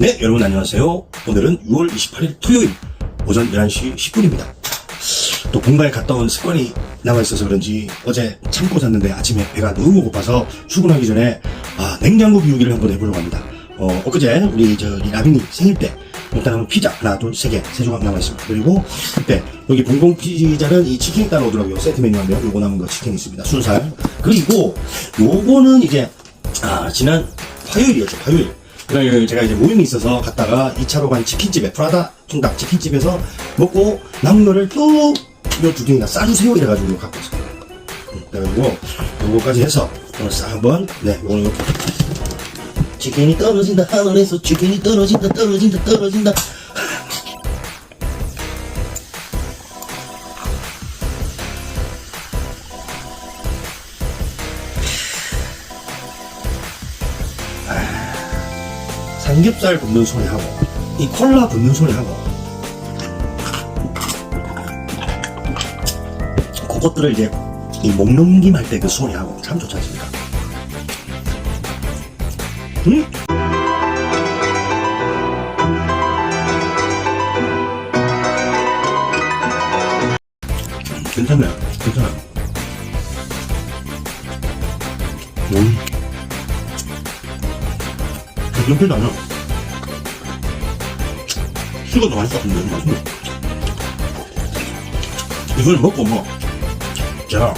네, 여러분 안녕하세요. 오늘은 6월 28일 토요일 오전 11시 10분입니다. 또 본가에 갔다 온 습관이 남아있어서 그런지 어제 참고 잤는데 아침에 배가 너무 고파서 출근하기 전에 아, 냉장고 비우기를 한번 해보려고 합니다. 어, 엊그제 우리 저기 라빈이 생일 때 일단은 피자 하나, 둘, 세 개, 세 조각 남아있습니다. 그리고 그때 여기 봉봉 피자는 이 치킨이 따로 오더라고요. 세트 메뉴인데요. 요거 남은 거 치킨 있습니다. 순살. 그리고 요거는 이제 아, 지난 화요일이었죠. 화요일. 그날 제가 이제 모임이 있어서 갔다가 2차로 간 치킨집에 프라다 통닭 치킨집에서 먹고 남은 거를 또 이거 두 개나 싸주세요 이래가지고 갖고 있어요. 음, 그래가지고 요거까지 해서 오늘 싹 한번 네 오늘 이렇게 치킨이 떨어진다 하늘에서 치킨이 떨어진다 떨어진다 떨어진다 삼겹살 굽는 소리하고 이 콜라 붓는 소리하고 그것들을 이제 이 목 넘김 할 때 그 소리하고 참 좋지 않습니까? 음? 괜찮네 괜찮아 음. 연필도 아니야. 식어도 맛있어. 근데 맛있네. 이걸 먹고 뭐, 제가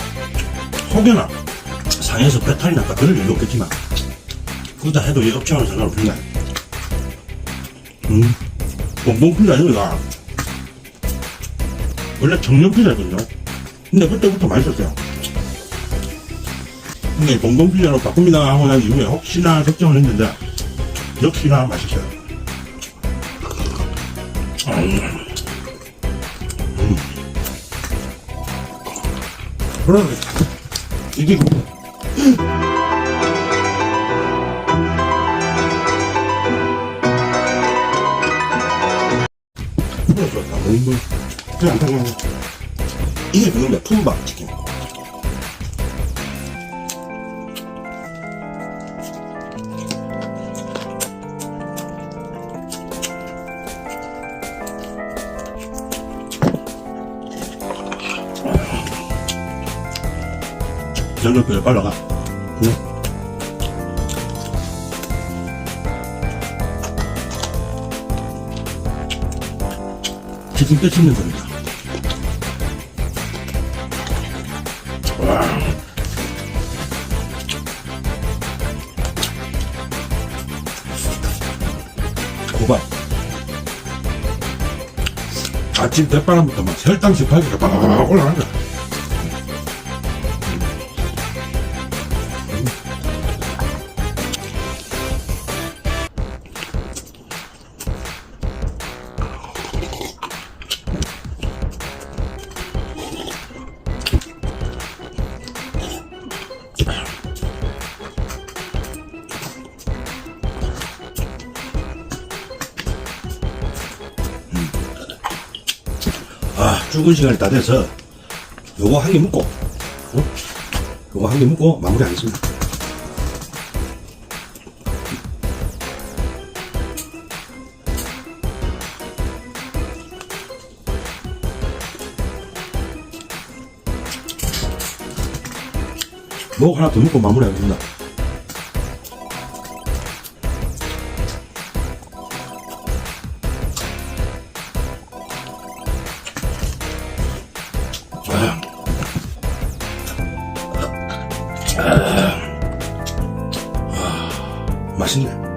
혹여나 상해서 배탈이 났다 그럴 일도 없겠지만, 그러다 해도 이 업체와는 상관없습니다. 음, 봉봉 피자 이거가 원래 정령 피자거든요. 근데 그때부터 맛있었어요. 근데 봉봉 피자로 바꿉니다 하고 난 이후에 혹시나 걱정을 했는데, 역시나 맛있어요. 음. 음. 그러네. 이게 그- 그래. 뭐 그냥 그냥 이게 그건데 품밥 치킨. 전력비를 빨라가. 응. 치킨 뺏치는 소리다. 와. 고박. 아침 대바람부터 막 혈당 18개가 바바바바 올라간다. 아, 죽은 시간이 다 돼서 요거 한 개 묶고, 어? 요거 한 개 묶고 마무리하겠습니다. 뭐 하나 더 묶고 마무리하겠습니다. 맛있네.